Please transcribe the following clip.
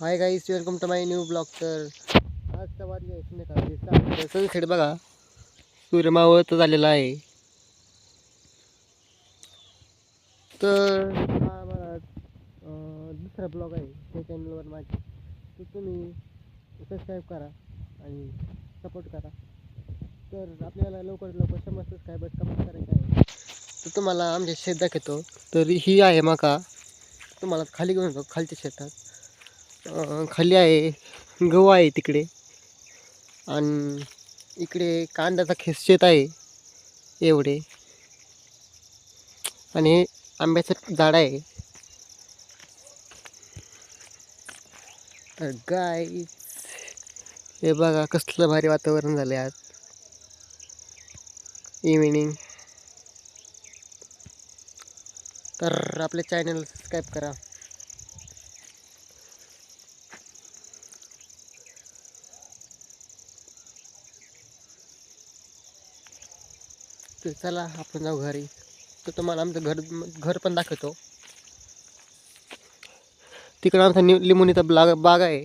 Hi guys welcome to my new blog तर आजचा वाजले संध्याकाळी सनसेट बघा. सूर्यमावळत झालेला आहे. तर हा मला दुसरा ब्लॉग आहे त्या चॅनलवर माझे तर तुम्ही सबस्क्राईब करा आणि सपोर्ट करा. तर आपल्याला लवकरात लवकर शंभर सबस्क्रायबर कमेंट करायचे आहे. तर तुम्हाला आमच्या शेत दाखवतो. तर ही आहे मका. तुम्हाला खाली घेऊन जातो खालच्या शेतात. खाली आहे गहू आहे तिकडे. आणि इकडे कांद्याचा खेस शेत आहे एवढे. आणि आंब्याचं झाड आहे. तर गाय हे बघा कसलं भारी वातावरण झालं आज. इव्हिनिंग तर आपल्या चॅनल सबस्क्राईब करा. तर चला आपण जाऊ घरी. तर तुम्हाला आमचं घर घर पण दाखवतो. तिकडं आमचा नि लिंबुनीचा ब्लाग बाग आहे.